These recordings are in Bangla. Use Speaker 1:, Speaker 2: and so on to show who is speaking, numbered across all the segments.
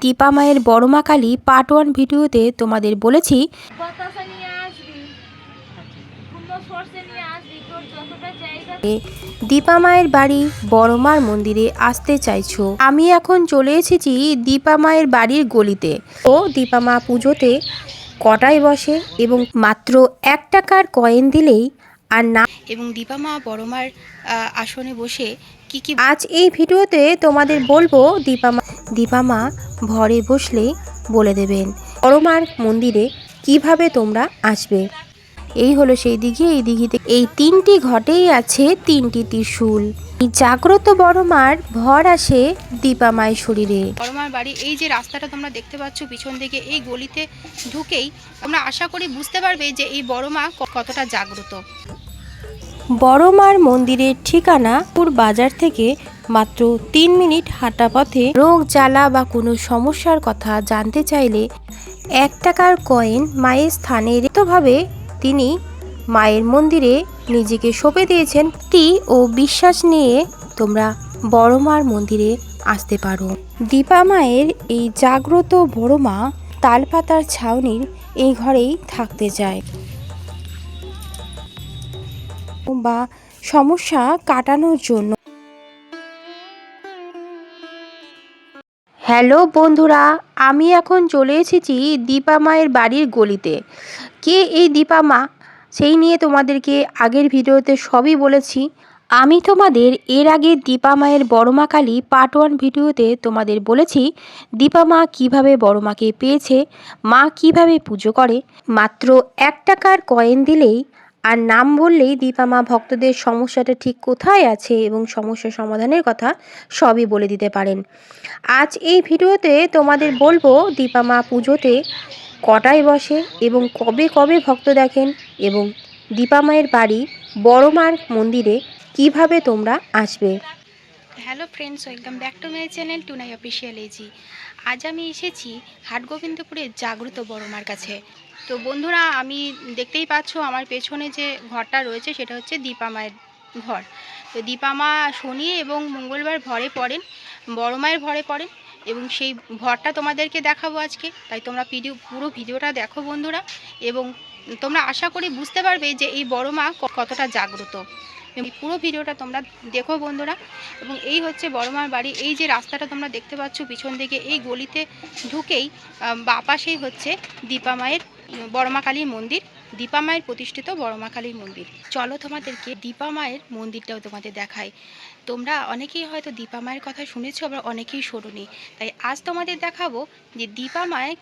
Speaker 1: দীপা মায়ের বড় মা কালী পার্ট ওয়ান ভিডিওতে তোমাদের বলেছি দীপা মায়ের বাড়ি বড় মার মন্দিরে আসতে চাইছো। আমি এখন চলে এসেছি দীপা মায়ের বাড়ির গলিতে। ও দীপা মা পুজোতে কটায় বসে এবং মাত্র এক টাকার কয়েন দিলেই আর না এবং দীপা মা বড় মার আহ, আসনে বসে কি কি আজ এই ভিডিওতে তোমাদের বলব দীপা মা দীপা মা ভরে বসলে বলে দেবেন বড় মার মন্দিরে কীভাবে তোমরা আসবে। এই হলো সেই দিঘি এই দিঘিতে এই তিনটি ঘটেই আছে তিনটি ত্রিশূল। এই জাগ্রত বড় মার ভর আসে দীপা মায়ের শরীরে।
Speaker 2: বড়মার বাড়ি এই যে রাস্তাটা তোমরা দেখতে পাচ্ছ পিছন দিকে এই গলিতে ঢুকেই তোমরা আশা করি বুঝতে পারবে যে এই বড় মা ক- কতটা জাগ্রত।
Speaker 1: বড় মার মন্দিরের ঠিকানা পুর বাজার থেকে মাত্র তিন মিনিট হাঁটা পথে রোগ জ্বালা বা কোনো সমস্যার কথা জানতে চাইলে এক টাকার কয়েন মায়ের স্থানে রেতভাবে তিনি মায়ের মন্দিরে নিজেকে সঁপে দিয়েছেন। তি ও বিশ্বাস নিয়ে তোমরা বড় মার মন্দিরে আসতে পারো। দীপা মায়ের এই জাগ্রত বড় মা তালপাতার ছাউনির এই ঘরেই থাকতে চায়। বা সমস্যা কাটানোর জন্য। হ্যালো বন্ধুরা, আমি এখন চলে এসেছি দীপা মায়ের বাড়ির গলিতে। কে এই দীপা মা? সেই নিয়ে তোমাদেরকে আগের ভিডিওতে সবই বলেছি। আমি তোমাদের এর আগে দীপা মায়ের বড় মা কালী পার্ট ওয়ান ভিডিওতে তোমাদের বলেছি, দীপা মা কীভাবে বড় মাকে পেয়েছে, মা কীভাবে পুজো করে। মাত্র এক টাকার কয়েন দিলেই আর নাম বললেই দীপা মা ভক্তদের সমস্যাটা ঠিক কোথায় আছে এবং সমস্যা সমাধানের কথা সবই বলে দিতে পারেন। আজ এই ভিডিওতে তোমাদের বলব দীপা মা পুজোতে কটায় বসে এবং কবে কবে ভক্ত দেখেন এবং দীপা মায়ের বাড়ি বড় মার মন্দিরে কীভাবে তোমরা আসবে।
Speaker 2: Hello friends, welcome back to my channel টুনাই official AG. আজ আমি এসেছি হাটগোবিন্দপুরের জাগ্রত বড় মার কাছে। তো বন্ধুরা আমি দেখতেই পাচ্ছ আমার পেছনে যে ঘরটা রয়েছে সেটা হচ্ছে দীপা মায়ের ঘর। তো দীপা মা শনি এবং মঙ্গলবার ভরে পড়েন বড় মায়ের ভরে পড়েন এবং সেই ভরটা তোমাদেরকে দেখাবো আজকে। তাই তোমরা ভিডিও পুরো ভিডিওটা দেখো বন্ধুরা এবং তোমরা আশা করি বুঝতে পারবে যে এই বড় মা কতটা জাগ্রত। পুরো ভিডিওটা তোমরা দেখো বন্ধুরা এবং এই হচ্ছে বড় মার বাড়ি। এই যে রাস্তাটা তোমরা দেখতে পাচ্ছ পিছন দিকে এই গলিতে ঢুকেই আহ, বাঁ পাশেই হচ্ছে দীপা মায়ের বড়মা কালীর মন্দির, দীপা মায়ের প্রতিষ্ঠিত বড়মা কালীর মন্দির। চলো তোমাদেরকে দীপা মায়ের মন্দিরটাও তোমাদের দেখায় তোমরা অনেকেই হয়তো দীপা মায়ের কথা শুনেছো, আবার অনেকেই শোনোনি। তাই আজ তোমাদের দেখাবো যে দীপা মায়ের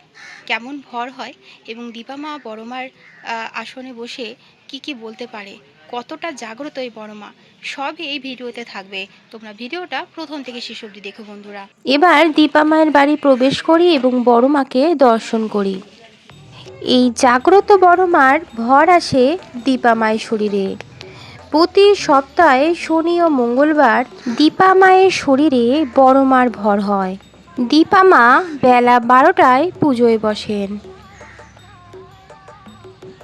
Speaker 2: কেমন ভর হয় এবং দীপা মা বড় মার আসনে বসে কি কি বলতে পারে, কতটা জাগ্রত এই বড় মা সবই এই ভিডিওতে থাকবে। তোমরা ভিডিওটা প্রথম থেকে শেষ অবধি দেখো বন্ধুরা।
Speaker 1: এবার দীপা মায়ের বাড়ি প্রবেশ করি এবং বড় মাকে দর্শন করি। এই জাগ্রত বড় মার ভর আসে দীপা মায়ের শরীরে। প্রতি সপ্তাহে শনি ও মঙ্গলবার দীপা মায়ের শরীরে বড় মার ভর হয়। দীপা মা বেলা বারোটায় পুজোয় বসেন।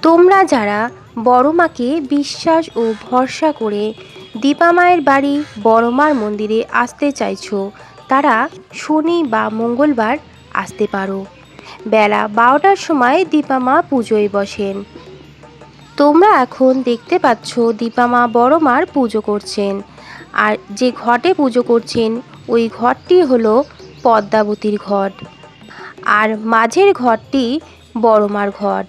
Speaker 1: তোমরা যারা বড় মাকে বিশ্বাস ও ভরসা করে দীপা মায়ের বাড়ি বড় মার মন্দিরে আসতে চাইছো, তারা শনি বা মঙ্গলবার আসতে পারো। বেলা বারোটার সময় দীপা মা পুজোয় বসেন। তোমরা এখন দেখতে পাচ্ছ দীপা মা বড় মার পুজো করছেন। আর যে ঘটে পুজো করছেন, ওই ঘরটি হলো পদ্মাবতীর ঘট আর মাঝের ঘরটি বড় মার ঘট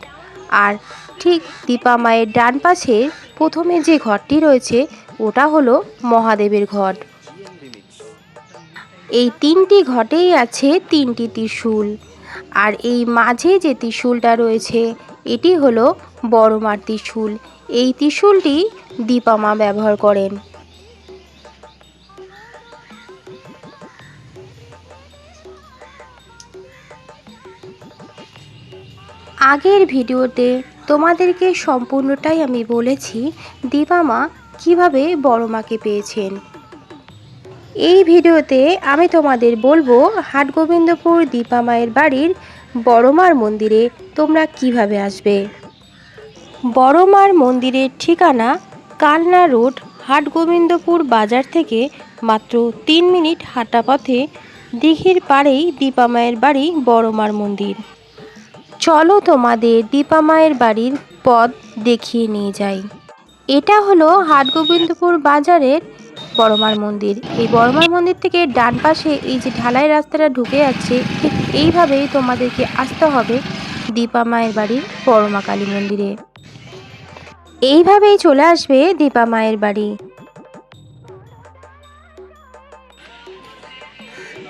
Speaker 1: আর ঠিক দীপা মায়ের ডান পাশে প্রথমে যে ঘরটি রয়েছে, ওটা হলো মহাদেবের ঘট এই তিনটি ঘটেই আছে তিনটি ত্রিশূল। আর এই মাঝে যে ত্রিশূলটা রয়েছে, এটি হলো বড় মার ত্রিশূল। এই ত্রিশূলটি দীপামা ব্যবহার করেন। আগের ভিডিওতে তোমাদেরকে সম্পূর্ণটাই আমি বলেছি, দীপামা কীভাবে বড় মাকে পেয়েছেন। এই ভিডিওতে আমি তোমাদের বলব হাটগোবিন্দপুর দীপা মায়ের বাড়ির বড় মার মন্দিরে তোমরা কীভাবে আসবে। বড় মার মন্দিরের ঠিকানা কালনা রোড, হাটগোবিন্দপুর বাজার থেকে মাত্র তিন মিনিট হাঁটা পথে দিঘির পাড়েই দীপা মায়ের বাড়ি বড় মার মন্দির। চলো তোমাদের দীপা মায়ের বাড়ির পথ দেখিয়ে নিয়ে যাই। এটা হলো হাটগোবিন্দপুর বাজারের বড়মার মন্দির। এই বড়মার মন্দির থেকে ডান পাশে এই যে ঢালাই রাস্তাটা ঢুকে যাচ্ছে, ঠিক এইভাবেই তোমাদেরকে আসতে হবে দীপা মায়ের বাড়ি বড়মা কালী মন্দিরে। এইভাবেই চলে আসবে দীপা মায়ের বাড়ি।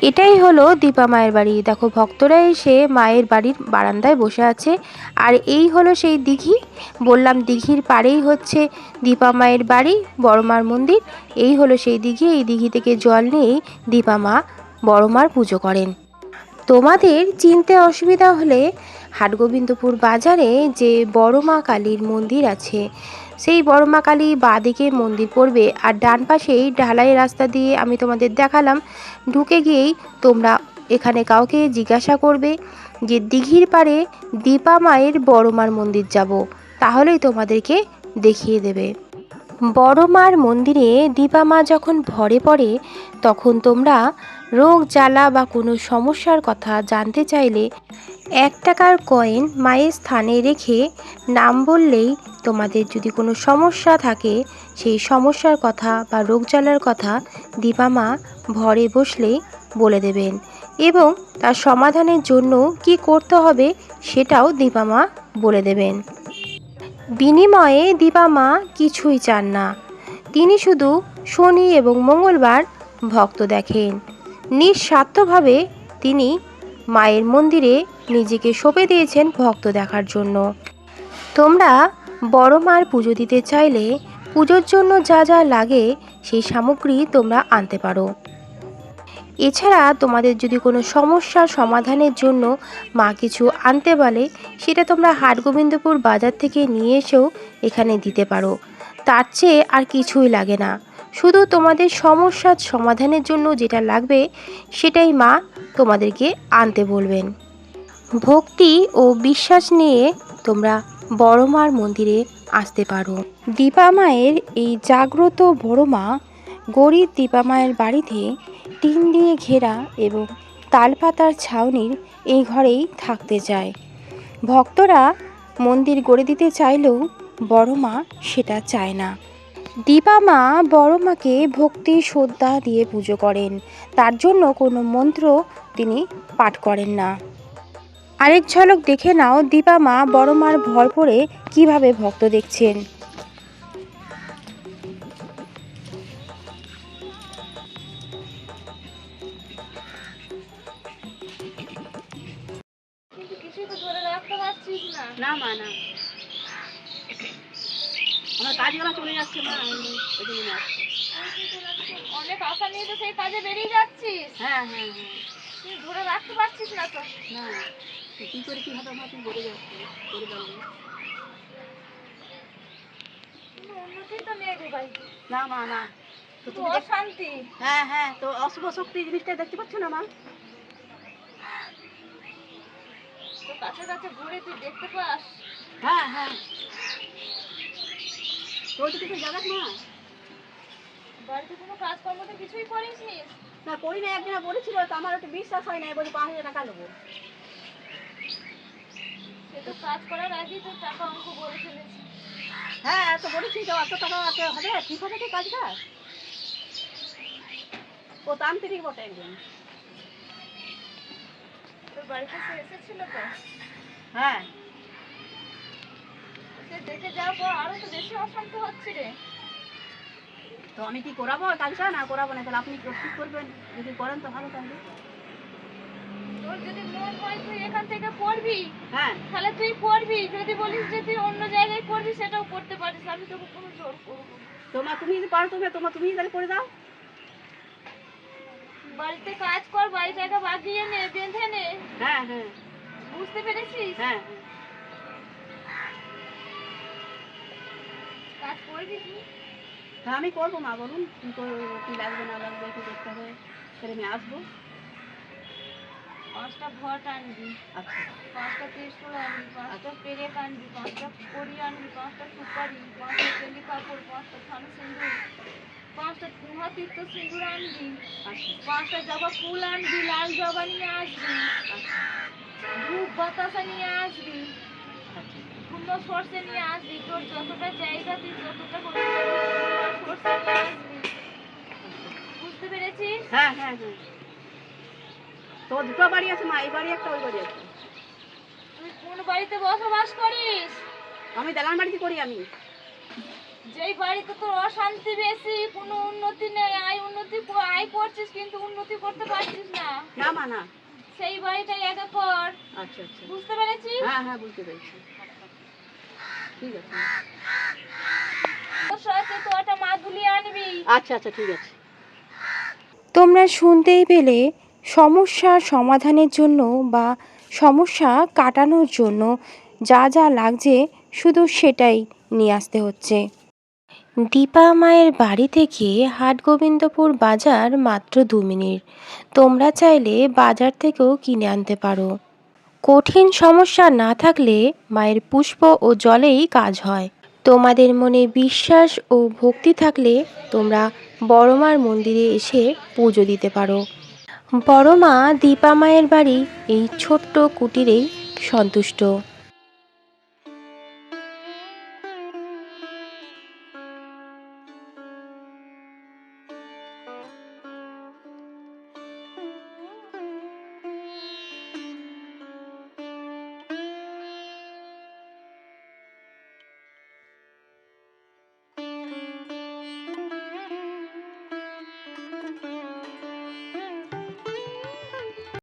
Speaker 1: এটাই হলো দীপা মায়ের বাড়ি। দেখো, ভক্তরা এসে মায়ের বাড়ির বারান্দায় বসে আছে। আর এই হলো সেই দিঘি। বললাম দিঘির পাড়েই হচ্ছে দীপা মায়ের বাড়ি, বড়মার মন্দির। এই হলো সেই দিঘি। এই দিঘি থেকে জল নিয়েই দীপা মা বড়মার পুজো করেন। তোমাদের চিনতে অসুবিধা হলে হাটগোবিন্দপুর বাজারে যে বড় মা কালীর মন্দির আছে, সেই বড় মা কালী বাঁদিকে মন্দির পড়বে আর ডান পাশেই ঢালাই রাস্তা দিয়ে আমি তোমাদের দেখালাম, ঢুকে গিয়েই তোমরা এখানে কাউকে জিজ্ঞাসা করবে যে দিঘির পাড়ে দীপা মায়ের বড় মার মন্দির যাব, তাহলেই তোমাদেরকে দেখিয়ে দেবে। বড় মার মন্দিরে দীপা মা যখন ভরে পড়ে, তখন তোমরা রোগ, জ্বালা বা কোনো সমস্যার কথা জানতে চাইলে এক টাকার কয়েন মায়ের স্থানে রেখে নাম বললেই তোমাদের যদি কোনো সমস্যা থাকে, সেই সমস্যার কথা বা রোগ, জ্বালার কথা দীপা মা ভরে বসলেই বলে দেবেন এবং তার সমাধানের জন্য কি করতে হবে সেটাও দীপা মা বলে দেবেন। বিনিময়ে দীপা মা কিছুই চান না। তিনি শুধু শনি এবং মঙ্গলবার ভক্ত দেখেন। নিঃস্বার্থভাবে তিনি মায়ের মন্দিরে নিজেকে সঁপে দিয়েছেন ভক্ত দেখার জন্য। তোমরা বড় মার পুজো দিতে চাইলে পুজোর জন্য যা যা লাগে সেই সামগ্রী তোমরা আনতে পারো। এছাড়া তোমাদের যদি কোনো সমস্যার সমাধানের জন্য মা কিছু আনতে বলে, সেটা তোমরা হাটগোবিন্দপুর বাজার থেকে নিয়ে এসেও এখানে দিতে পারো। তার চেয়ে আর কিছুই লাগে না। শুধু তোমাদের সমস্যার সমাধানের জন্য যেটা লাগবে, সেটাই মা তোমাদেরকে আনতে বলবেন। ভক্তি ও বিশ্বাস নিয়ে তোমরা বড় মার মন্দিরে আসতে পারো। দীপা মায়ের এই জাগ্রত বড় মা গরিব দীপা মায়ের বাড়িতে টিন দিয়ে ঘেরা এবং তালপাতার ছাউনির এই ঘরেই থাকতে চায়। ভক্তরা মন্দির গড়ে দিতে চাইলেও বড় মা সেটা চায় না। দীপা মা বড় মাকে ভক্তি শ্রদ্ধা দিয়ে পুজো করেন। তার জন্য কোনো মন্ত্র তিনি পাঠ করেন না। আরেক ঝলক দেখে নাও দীপা মা বড় মার ভর করে কীভাবে ভক্ত দেখছেন।
Speaker 3: মা না। আমার কাজগুলো চলে যাচ্ছে আসছি।
Speaker 4: অনেক আশা নিয়ে তো সেই কাজে বেরিয়ে যাচ্ছিস।
Speaker 3: হ্যাঁ হ্যাঁ হ্যাঁ।
Speaker 4: তুই ধরে রাখতে পারছিস না তো?
Speaker 3: না তো কী করে কী হবে মা তুমি বলে যাচ্ছে? করে দাও
Speaker 4: উন্নতি তো নেই গো ভাই।
Speaker 3: না মা না। তো
Speaker 4: শুধু
Speaker 3: তুমি দেখ-
Speaker 4: অশান্তি।
Speaker 3: হ্যাঁ হ্যাঁ তো অশুভ শক্তি জিনিসটা দেখতে পাচ্ছ না মা?
Speaker 4: তো কাছে কাছে ঘুরে তুই দেখতে পাস।
Speaker 3: হ্যাঁ হ্যাঁ। তো কিছু জানাস না?
Speaker 4: বাড়িতে কোনো কাজকর্ম তো কিছুই করিস নি?
Speaker 3: না করি না একদিন বলেছিল তো আমার একটু বিশ্বাস হয় না বলি পাঁচ হাজার টাকা নেব।
Speaker 4: সে তো কাজ করার আগেই তো টাকা অঙ্ক বলে ফেলেছি।
Speaker 3: হ্যাঁ তো বলেছি তো এত টাকা এত হবে? ঠিক হবে কি কাজটা ও তান্ত্রিক বটে একজন।
Speaker 4: তোর বাড়িতে এসেছিল তো?
Speaker 3: হ্যাঁ।
Speaker 4: দেখে যাওয়ার পর আরও তো বেশি অশান্তি হচ্ছে রে।
Speaker 3: তো আমি কি করাবো? কাজটা না করাবো না তাহলে আপনি প্রস্তুত করবেন? যদি করেন তো ভালো তাহলে।
Speaker 4: তোর যদি মন হয় তুই এখান থেকে পড়বি।
Speaker 3: হ্যাঁ।
Speaker 4: তাহলে তুই পড়বি। যদি বলিস যে তুই অন্য জায়গায় পড়বি সেটাও করতে পারিস। আমি তোকে কোনো জোর করব না।
Speaker 3: তুমি যদি পারো তুমি তোমার তুমি তাহলে করে দাও
Speaker 4: বাড়িতে কাজ কর বাড়ি জায়গা বাগিয়ে নে বেঁধে নে।
Speaker 3: হ্যাঁ হ্যাঁ।
Speaker 4: বুঝতে পেরেছিস?
Speaker 3: হ্যাঁ।
Speaker 4: কাজ করবি
Speaker 3: হ্যাঁ আমি করব মা বলুন। কি করব কি লাগবে না লাগবে একটু দেখতে হবে তাহলে আমি আসব।
Speaker 4: পাঁচটা ভট আনবি।
Speaker 3: আচ্ছা।
Speaker 4: পাঁচটা ত্রিশুল আনবি পাঁচটা পেরেক আনবি পাঁচটা কড়ি আনবি পাঁচটা সুপারি পাঁচটা তেলি কাপড় পাঁচটা থান সিন্দুর পাঁচটা তীর্থ সিঁদুর আনবি
Speaker 3: আচ্ছা।
Speaker 4: পাঁচটা জবা ফুল আনবি লাল জবা নিয়ে আসবি
Speaker 3: আচ্ছা।
Speaker 4: ধূপ বাতাসা নিয়ে আসবি। কুমড়ো সর্ষে নিয়ে আসবি। তোর যতটা জায়গা তুই যতটা সর্ষে নিয়ে আসবি। বুঝতে পেরেছিস?
Speaker 3: হ্যাঁ হ্যাঁ হ্যাঁ। তো দুটো বাড়ি আছে মা এই বাড়ি একটা ওই বাড়ি একটা।
Speaker 4: তুই কোন বাড়িতে বসবাস করিস?
Speaker 3: আমি দালান বাড়িতে করি আমি।
Speaker 4: যেই বাড়িতে তোর অশান্তি বেশি কোনো উন্নতি নেই আয় উন্নতি আয় করছিস কিন্তু উন্নতি করতে পারছিস না।
Speaker 3: না মা না।
Speaker 4: সেই বাড়িটাই আগে কর।
Speaker 3: আচ্ছা আচ্ছা।
Speaker 4: বুঝতে পেরেছিস?
Speaker 3: হ্যাঁ হ্যাঁ বুঝতে পেরেছি। ঠিক আছে। আচ্ছা আচ্ছা ঠিক আছে।
Speaker 1: তোমরা শুনতেই পেলে সমস্যা সমাধানের জন্য বা সমস্যা কাটানোর জন্য যা যা লাগছে শুধু সেটাই নিয়ে আসতে হচ্ছে। দীপা মায়ের বাড়ি থেকে হাটগোবিন্দপুর বাজার মাত্র দু মিনিট। তোমরা চাইলে বাজার থেকেও কিনে আনতে পারো। কঠিন সমস্যা না থাকলে মায়ের পুষ্প ও জলেই কাজ হয়। তোমাদের মনে বিশ্বাস ও ভক্তি থাকলে তোমরা বড়মার মন্দিরে এসে পুজো দিতে পারো। বড়মা দীপা মায়ের বাড়ি এই ছোট্ট কুটিরেই সন্তুষ্ট।